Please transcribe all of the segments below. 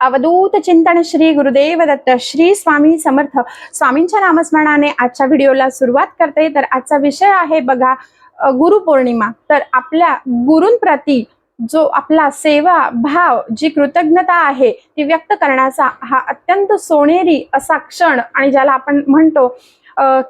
अवधूत चिंतन श्री गुरुदेव दत्त श्री स्वामी समर्थ. स्वामींच्या नामस्मरणाने आजच्या व्हिडिओला सुरुवात करते. तर आजचा विषय आहे बघा गुरुपौर्णिमा तर आपल्या गुरूंप्रती जो आपला सेवा भाव जी कृतज्ञता आहे ती व्यक्त करण्याचा हा अत्यंत सोनेरी असा क्षण आणि ज्याला आपण म्हणतो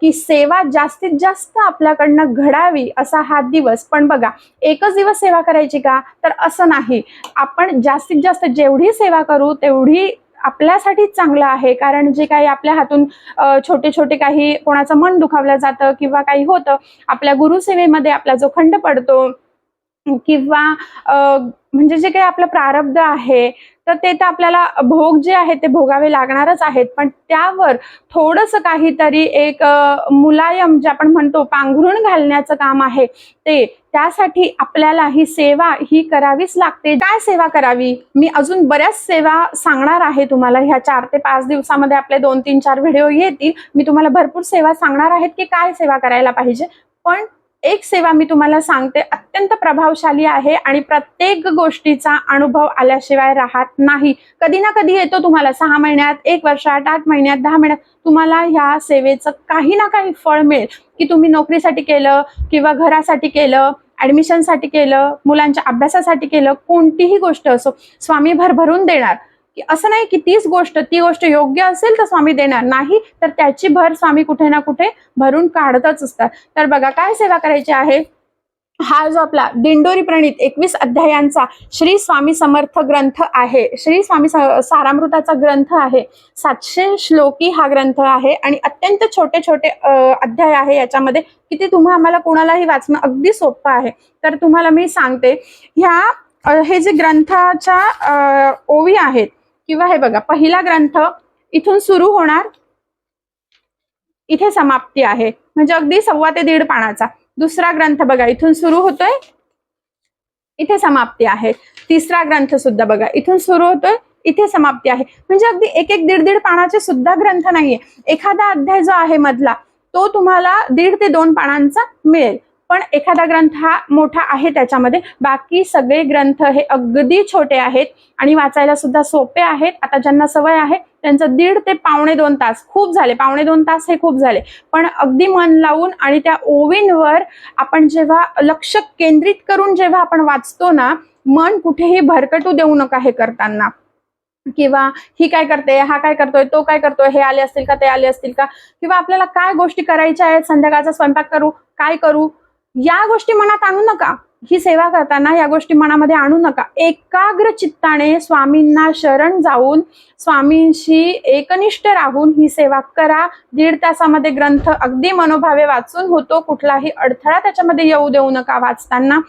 की सेवा जास्तीत जास्त आपल्याकडनं घडावी असा हा दिवस. पण बघा एकच दिवस सेवा करायची का? तर असं नाही. आपण जास्तीत जास्त जेवढी सेवा करू तेवढी आपल्यासाठीच चांगलं आहे. कारण जे काही आपल्या हातून छोटे छोटे काही कोणाचं मन दुखावलं जातं किंवा काही होतं आपल्या गुरुसेवेमध्ये आपला जो खंड पडतो किंवा अ, म्हणजे जे काही आपलं प्रारब्ध आहे तर ते तर आपल्याला भोग जे आहे ते भोगावे लागणारच आहेत. पण त्यावर थोडंसं काहीतरी एक मुलायम जे आपण म्हणतो पांघरून घालण्याचं काम आहे ते त्यासाठी आपल्याला ही सेवा ही करावीच लागते. काय सेवा करावी? मी अजून बऱ्याच सेवा सांगणार आहे तुम्हाला. ह्या चार ते पाच दिवसामध्ये आपले दोन तीन चार व्हिडिओ येतील. मी तुम्हाला भरपूर सेवा सांगणार आहेत की काय सेवा करायला पाहिजे. पण एक सेवा मी तुम्हाला सांगते अत्यंत प्रभावशाली आहे आणि प्रत्येक गोष्टीचा अनुभव आल्याशिवाय राहत नाही. कधी ना कधी येतो तुम्हाला सहा महिन्यात एक वर्षात आठ महिन्यात दहा महिन्यात तुम्हाला ह्या सेवेचं काही ना काही फळ मिळेल. की तुम्ही नोकरीसाठी केलं किंवा घरासाठी केलं ऍडमिशनसाठी केलं मुलांच्या अभ्यासासाठी केलं कोणतीही गोष्ट असो स्वामी भरभरून देणार. की असं नाही की तीच गोष्ट ती गोष्ट योग्य असेल तर स्वामी देणार नाही तर त्याची भर स्वामी कुठे ना कुठे भरून काढतच असतात. तर बघा काय सेवा करायची आहे? हा जो आपला दिंडोरी प्रणित एकवीस अध्यायांचा श्री स्वामी समर्थ ग्रंथ आहे. श्री स्वामी सारामृताचा ग्रंथ आहे. सातशे श्लोकी हा ग्रंथ आहे आणि अत्यंत छोटे छोटे अध्याय आहे याच्यामध्ये की ते तुम्हा आम्हाला कोणालाही वाचणं अगदी सोपं आहे. तर तुम्हाला मी सांगते ह्या हे जे ग्रंथाच्या ओवी आहेत किंवा हे बघा पहिला ग्रंथ इथून सुरू होणार इथे समाप्ती आहे. म्हणजे अगदी सव्वा ते दीड पानाचा. दुसरा ग्रंथ बघा इथून सुरू होतोय इथे समाप्ती आहे. तिसरा ग्रंथ सुद्धा बघा इथून सुरू होतोय इथे समाप्ती आहे. म्हणजे अगदी एक एक दीड दीड पानाचे सुद्धा ग्रंथ नाहीये. एखादा अध्याय जो आहे मधला तो तुम्हाला दीड ते दोन पानांचा मिळेल. पण एखादा ग्रंथ हा मोठा आहे त्याच्यामध्ये. बाकी सगळे ग्रंथ हे अगदी छोटे आहेत आणि वाचायला सुद्धा सोपे आहेत. आता ज्यांना सवय आहे त्यांचं दीड ते पावणे दोन तास खूप झाले. पावणे दोन तास हे खूप झाले. पण अगदी मन लावून आणि त्या ओवींवर आपण जेव्हा लक्ष केंद्रित करून जेव्हा आपण वाचतो ना मन कुठेही भरकटू देऊ नका हे करताना. किंवा ही काय करते हा काय करतोय तो काय करतोय हे आले असतील का ते आले असतील का? किंवा आपल्याला काय गोष्टी करायच्या आहेत संध्याकाळचा स्वयंपाक करू काय करू? या गोष्टी मनात आणू नका. ही सेवा करताना या गोष्टी मनामध्ये आणू नका. एकाग्र चित्ताने स्वामींना शरण जाऊन स्वामींशी एकनिष्ठ राहून ही सेवा करा. दीड तासामध्ये ग्रंथ अगदी मनोभावे वाचून होतो. कुठलाही अडथळा त्याच्यामध्ये येऊ देऊ नका वाचताना.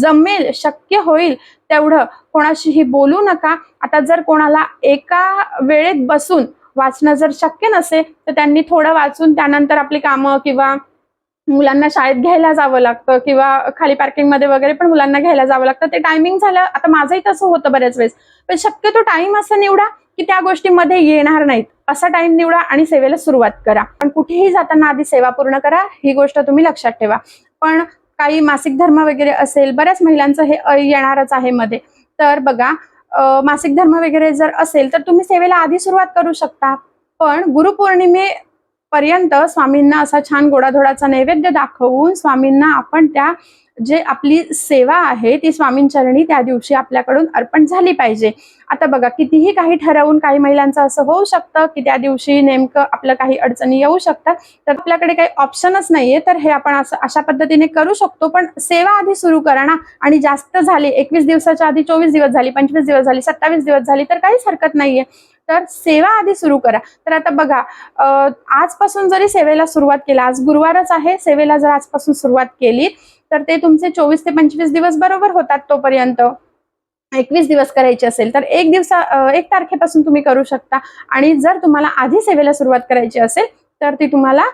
जमेल शक्य होईल तेवढं. कोणाशीही बोलू नका. आता जर कोणाला एका वेळेत बसून वाचणं जर शक्य नसेल तर त्यांनी थोडं वाचून त्यानंतर आपली कामं किंवा मुलांना शाळेत घ्यायला जावं लागतं किंवा खाली पार्किंगमध्ये वगैरे पण मुलांना घ्यायला जावं लागतं. ते टायमिंग झालं आता माझंही तसं होतं बऱ्याच वेळेस. पण शक्यतो टाइम असं निवडा की त्या गोष्टीमध्ये येणार नाहीत. असा टाइम निवडा आणि सेवेला सुरुवात करा. पण कुठेही जाताना आधी सेवा पूर्ण करा ही गोष्ट तुम्ही लक्षात ठेवा. पण काही मासिक धर्म वगैरे असेल बऱ्याच महिलांचं हे येणारच आहे मध्ये. तर बघा मासिक धर्म वगैरे जर असेल तर तुम्ही सेवेला आधी सुरुवात करू शकता. पण गुरुपौर्णिमे पर्यंत स्वामींना असा छान गोडाधोडाचा नैवेद्य दाखवून स्वामींना आपण त्या जे आपली सेवा आहे ती स्वामींचरणी त्या दिवशी आपल्याकडून अर्पण झाली पाहिजे. आता बघा कितीही काही ठरवून काही महिलांचं असं होऊ शकतं की त्या दिवशी नेमकं आपलं काही अडचणी येऊ शकतात तर आपल्याकडे काही ऑप्शनच नाहीये. तर हे आपण असं अशा पद्धतीने करू शकतो. पण सेवा आधी सुरू करा ना. आणि जास्त झाली एकवीस दिवसाच्या आधी चोवीस दिवस झाली पंचवीस दिवस झाली सत्तावीस दिवस झाली तर काहीच हरकत नाहीये. तर सेवा आधी सुरू करा. तर आता बघा आजपासून जरी सेवेला सुरुवात केला आज गुरुवारच आहे सेवेला जर आजपासून सुरुवात केली तर ते तुमचे चोवीस ते पंचवीस दिवस बरोबर होतात तोपर्यंत. एकवीस दिवस करायचे असेल तर एक दिवसा एक तारखेपासून तुम्ही करू शकता. आणि जर तुम्हाला आधी सेवेला सुरुवात करायची असेल तर ती तुम्हाला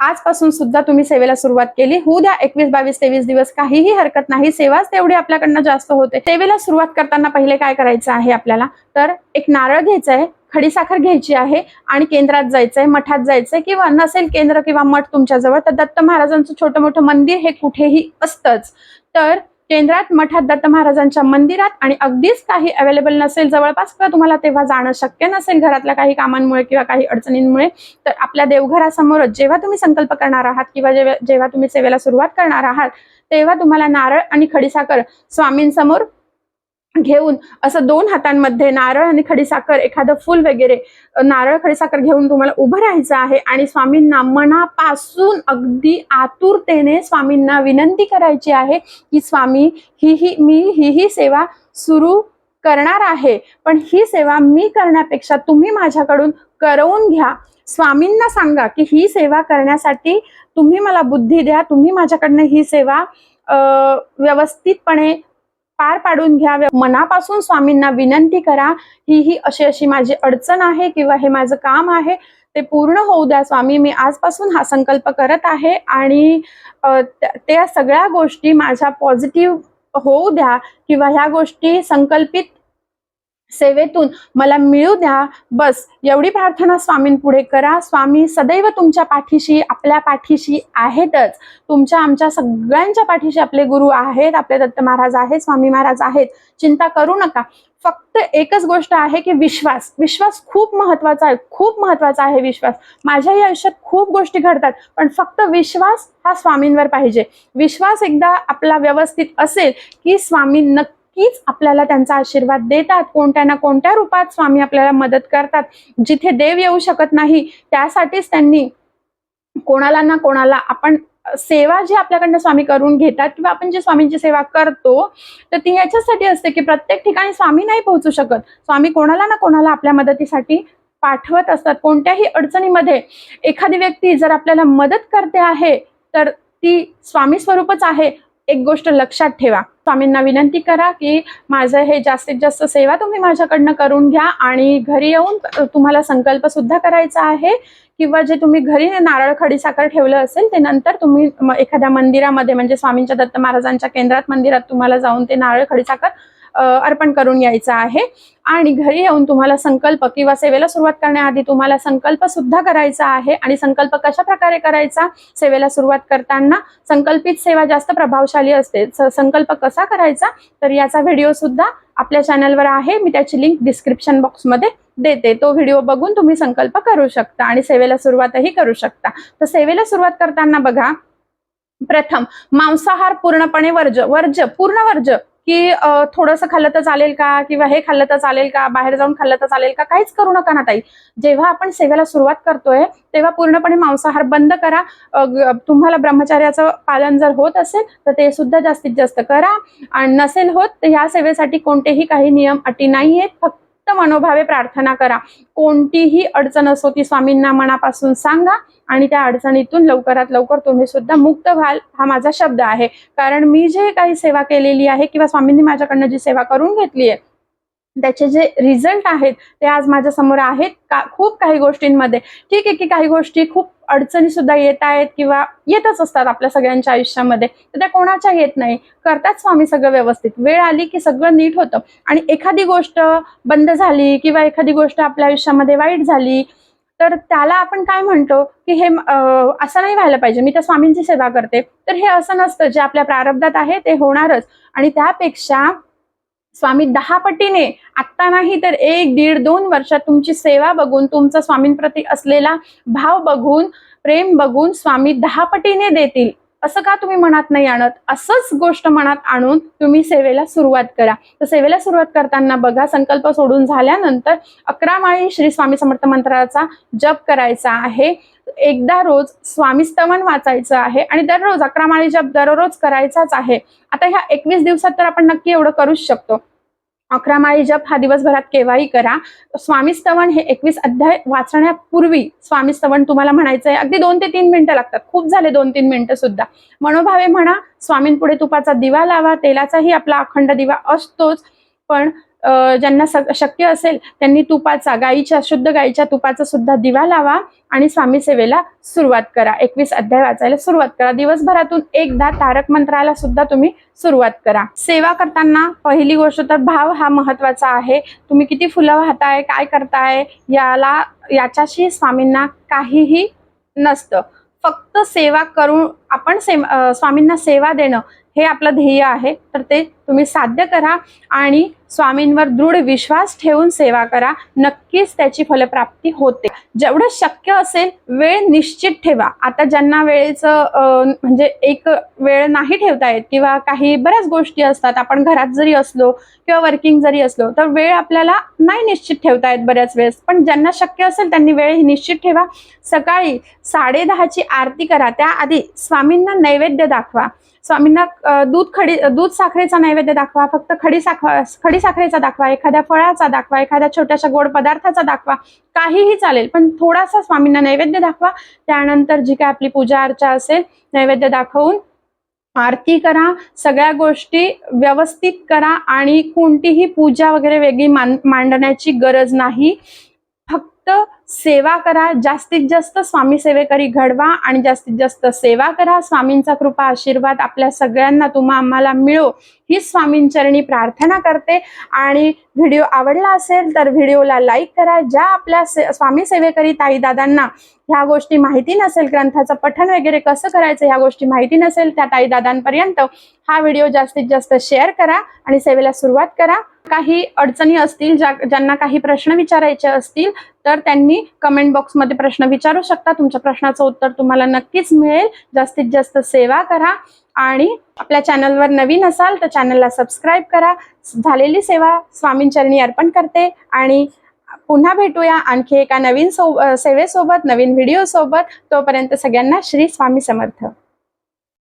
आजपासून सुद्धा तुम्ही सेवेला सुरुवात केली. होऊ द्या एकवीस बावीस तेवीस दिवस काहीही हरकत नाही. सेवाच तेवढी आपल्याकडनं जास्त होते. सेवेला सुरुवात करताना पहिले काय करायचं आहे आपल्याला? तर एक नारळ घ्यायचं आहे खडीसाखर घ्यायची आहे आणि केंद्रात जायचंय मठात जायचंय किंवा नसेल केंद्र किंवा मठ तुमच्याजवळ तर दत्त महाराजांचं छोटं मोठं मंदिर हे कुठेही असतंच. तर केंद्रात मठात दत्त महाराजांच्या मंदिरात आणि अगदीच काही अवेलेबल नसेल जवळपास किंवा तुम्हाला तेव्हा जाणं शक्य नसेल घरातल्या काही कामांमुळे किंवा काही अडचणींमुळे तर आपल्या देवघरासमोरच जेव्हा तुम्ही संकल्प करणार आहात किंवा जेव्हा जेव्हा तुम्ही सेवेला सुरुवात करणार आहात तेव्हा तुम्हाला नारळ आणि खडीसाखर स्वामींसमोर घेऊन असं दोन हातांमध्ये नारळ आणि खडीसाखर एखादं फुल वगैरे नारळ खडीसाखर घेऊन तुम्हाला उभं राहायचं आहे आणि स्वामींना मनापासून अगदी आतुरतेने स्वामींना विनंती करायची आहे की स्वामी ही ही मी ही ही सेवा सुरू करणार आहे. पण ही सेवा मी करण्यापेक्षा तुम्ही माझ्याकडून करवून घ्या. स्वामींना सांगा की ही सेवा करण्यासाठी तुम्ही मला बुद्धी द्या तुम्ही माझ्याकडनं ही सेवा व्यवस्थितपणे पार पाडून घ्या मनापासून स्वामींना विनंती करा. ही ही अशी अशी माझी अडचण आहे किंवा हे माझं काम आहे ते पूर्ण होऊ द्या स्वामी. मी आजपासून हा संकल्प करत आहे आणि त्या सगळ्या गोष्टी माझ्या पॉझिटिव्ह होऊ द्या किंवा ह्या गोष्टी संकल्पित सेवेतून मला मिळू द्या. बस एवढी प्रार्थना स्वामींपुढे करा. स्वामी सदैव तुमच्या पाठीशी आपल्या पाठीशी आहेतच. तुमच्या आमच्या सगळ्यांच्या पाठीशी आपले गुरु आहेत आपले दत्त महाराज आहेत स्वामी महाराज आहेत. चिंता करू नका. फक्त एकच गोष्ट आहे की विश्वास. विश्वास खूप महत्त्वाचा आहे. खूप महत्त्वाचा आहे विश्वास. माझ्याही आयुष्यात खूप गोष्टी घडतात पण फक्त विश्वास हा स्वामींवर पाहिजे. विश्वास एकदा आपला व्यवस्थित असेल की स्वामी नक्कीच आपल्याला त्यांचा आशीर्वाद देतात. कोणत्या ना कोणत्या रूपात स्वामी आपल्याला मदत करतात. जिथे देव येऊ शकत नाही त्यासाठीच त्यांनी कोणाला ना कोणाला आपण सेवा जी आपल्याकडनं स्वामी करून घेतात किंवा आपण जी स्वामींची सेवा करतो तर ती याच्यासाठी असते की प्रत्येक ठिकाणी स्वामी नाही पोहोचू शकत. स्वामी कोणाला ना कोणाला आपल्या मदतीसाठी पाठवत असतात. कोणत्याही अडचणीमध्ये एखादी व्यक्ती जर आपल्याला मदत करते आहे तर ती स्वामी स्वरूपच आहे. एक गोष्ट लक्षात ठेवा. स्वामींना विनंती करा की माझं हे जास्तीत जास्त सेवा तुम्ही माझ्याकडनं करून घ्या आणि घरी येऊन तुम्हाला संकल्प सुद्धा करायचा आहे किंवा जे तुम्ही घरी नारळ खडीसाखर ठेवलं असेल ते नंतर तुम्ही एखाद्या मंदिरामध्ये म्हणजे स्वामींच्या दत्त महाराजांच्या केंद्रात मंदिरात तुम्हाला जाऊन ते नारळ खडीसाखर साखर अर्पण करून यायचं आहे. आणि घरी येऊन तुम्हाला संकल्प किंवा सेवेला सुरुवात करण्याआधी तुम्हाला संकल्प सुद्धा करायचा आहे. आणि संकल्प कशा प्रकारे करायचा? सेवेला सुरुवात करताना संकल्पित सेवा जास्त प्रभावशाली असते. संकल्प कसा करायचा? तर याचा व्हिडिओ सुद्धा आपल्या चॅनलवर आहे. मी त्याची लिंक डिस्क्रिप्शन बॉक्समध्ये देते. तो व्हिडिओ बघून तुम्ही संकल्प करू शकता आणि सेवेला सुरुवातही करू शकता. तर सेवेला सुरुवात करताना बघा प्रथम मांसाहार पूर्णपणे वर्ज वर्ज पूर्ण वर्ज. की थोडंसं खाल्लं तर चालेल का? किंवा हे खाल्लं तर चालेल का? बाहेर जाऊन खाल्लं तर चालेल का? काहीच करू नका ना ताई. जेव्हा आपण सेवेला सुरुवात करतोय तेव्हा पूर्णपणे मांसाहार बंद करा. तुम्हाला ब्रह्मचार्याचं पालन जर होत असेल तर ते सुद्धा जास्तीत जास्त करा. आणि नसेल होत तर ह्या सेवेसाठी कोणतेही काही नियम अटी नाही आहेत फक्त मनोभावे प्रार्थना करा. कोणतीही अडचण असो ती स्वामींना मनापासून सांगा आणि त्या अडचणीतून लवकरात लवकर तुम्ही सुद्धा मुक्त व्हाल हा माझा शब्द आहे. कारण मी जे काही सेवा केलेली आहे किंवा स्वामींनी माझ्याकडनं जी सेवा करून घेतली आहे त्याचे जे रिझल्ट आहेत ते आज माझ्यासमोर आहेत का खूप काही गोष्टींमध्ये. ठीक आहे की काही गोष्टी खूप अडचणी सुद्धा येत आहेत किंवा येतच असतात आपल्या सगळ्यांच्या आयुष्यामध्ये. तर त्या कोणाच्या येत नाही? करतात स्वामी सगळं व्यवस्थित. वेळ आली की सगळं नीट होतं. आणि एखादी गोष्ट बंद झाली किंवा एखादी गोष्ट आपल्या आयुष्यामध्ये वाईट झाली तर त्याला आपण काय म्हणतो? की हे असं नाही व्हायला पाहिजे. मी त्या स्वामींची सेवा करते. तर हे असं नसतं. जे आपल्या प्रारब्धात आहे ते होणारच. आणि त्यापेक्षा स्वामी दहा पटीने आत्ता नाही तर एक दीड दोन वर्षात तुमची सेवा बघून तुमचा स्वामींप्रती असलेला भाव बघून प्रेम बघून स्वामी दहा पटीने देतील. असं का तुम्ही मनात नाही आणत? असंच गोष्ट मनात आणून तुम्ही सेवेला सुरुवात करा. तर सेवेला सुरुवात करताना बघा संकल्प सोडून झाल्यानंतर अकरा माळी श्री स्वामी समर्थ मंत्राचा जप करायचा आहे. एकदा रोज स्वामी स्तवन वाचायचं आहे आणि दररोज अकरा माळी जप दररोज करायचाच आहे. आता ह्या एकवीस दिवसात तर आपण नक्की एवढं करूच शकतो. अकरा माळी जप हा दिवसभरात केव्हाही करा. स्वामी स्तवन हे एकवीस अध्याय वाचण्यापूर्वी स्वामी स्तवन तुम्हाला म्हणायचं आहे अगदी दोन ते तीन मिनिटं लागतात. खूप झाले दोन तीन मिनिटं सुद्धा. मनोभावे म्हणा स्वामींपुढे तुपाचा दिवा लावा तेलाचाही आपला अखंड दिवा असतोच. पण ज्यांना शक्य असेल त्यांनी तुपाचा गाईच्या शुद्ध गाईच्या तुपाचा सुद्धा दिवा लावा आणि स्वामी सेवेला सुरुवात करा. एकवीस अध्याय वाचायला सुरुवात करा. दिवसभरातून एकदा तारक मंत्राला सुद्धा तुम्ही सुरुवात करा. सेवा करताना पहिली गोष्ट तर भाव हा महत्त्वाचा आहे. तुम्ही किती फुलं वाहताय काय करताय याला याच्याशी स्वामींना काहीही नसतं. फक्त सेवा करून आपण से स्वामींना सेवा देणं हे आपलं ध्येय आहे तर ते तुम्ही साध्य करा आणि स्वामींवर दृढ विश्वास ठेवून सेवा करा. नक्कीच त्याची फलप्राप्ती होते. जेवढं शक्य असेल वेळ निश्चित ठेवा. आता ज्यांना वेळेचं म्हणजे एक वेळ नाही ठेवता येत किंवा काही बऱ्याच गोष्टी असतात आपण घरात जरी असलो किंवा वर्किंग जरी असलो तर वेळ आपल्याला नाही निश्चित ठेवता येत बऱ्याच वेळेस. पण ज्यांना शक्य असेल त्यांनी वेळ ही निश्चित ठेवा. सकाळी साडे दहाची आरती करा. त्याआधी स्वामींना नैवेद्य दाखवा. स्वामींना दूध खडी दूध साखरेचा नैवेद्य दाखवा फक्त खडी साखर खडी साखरेचा दाखवा एखाद्या फळाचा दाखवा एखाद्या छोट्याशा गोड पदार्थाचा दाखवा काहीही चालेल पण थोडासा स्वामींना नैवेद्य दाखवा त्यानंतर जी काय आपली पूजा अर्चा असेल नैवेद्य दाखवून आरती करा सगळ्या गोष्टी व्यवस्थित करा आणि कोणतीही पूजा वगैरे वेगळी मान मांडण्याची गरज नाही. सेवा करा जास्तीत जास्त स्वामी सेवेकरी घडवा आणि जास्तीत जास्त सेवा करा. स्वामींचा कृपा आशीर्वाद आपल्या सगळ्यांना तुम्हा आम्हाला मिळो. ही स्वामींचरणी प्रार्थना करते. आणि व्हिडिओ आवडला असेल तर व्हिडिओला लाईक करा. ज्या आपल्या से स्वामी सेवेकरी ताईदादांना ह्या गोष्टी माहिती नसेल ग्रंथाचं पठण वगैरे कसं करायचं ह्या गोष्टी माहिती नसेल त्या ताईदादांपर्यंत हा व्हिडिओ जास्तीत जास्त शेअर करा आणि सेवेला सुरुवात करा. काही अडचणी असतील ज्या ज्यांना काही प्रश्न विचारायचे असतील तर त्यांनी कमेंट बॉक्समध्ये प्रश्न विचारू शकता. तुमच्या प्रश्नाचं उत्तर तुम्हाला नक्कीच मिळेल. जास्तीत जास्त सेवा करा आणि आपल्या चॅनलवर नवीन असाल तर चॅनलला सबस्क्राईब करा. झालेली सेवा स्वामींचरणी अर्पण करते आणि पुन्हा भेटूया आणखी एका नवीन सो सेवेसोबत नवीन व्हिडिओ सोबत. तोपर्यंत सगळ्यांना श्री स्वामी समर्थ.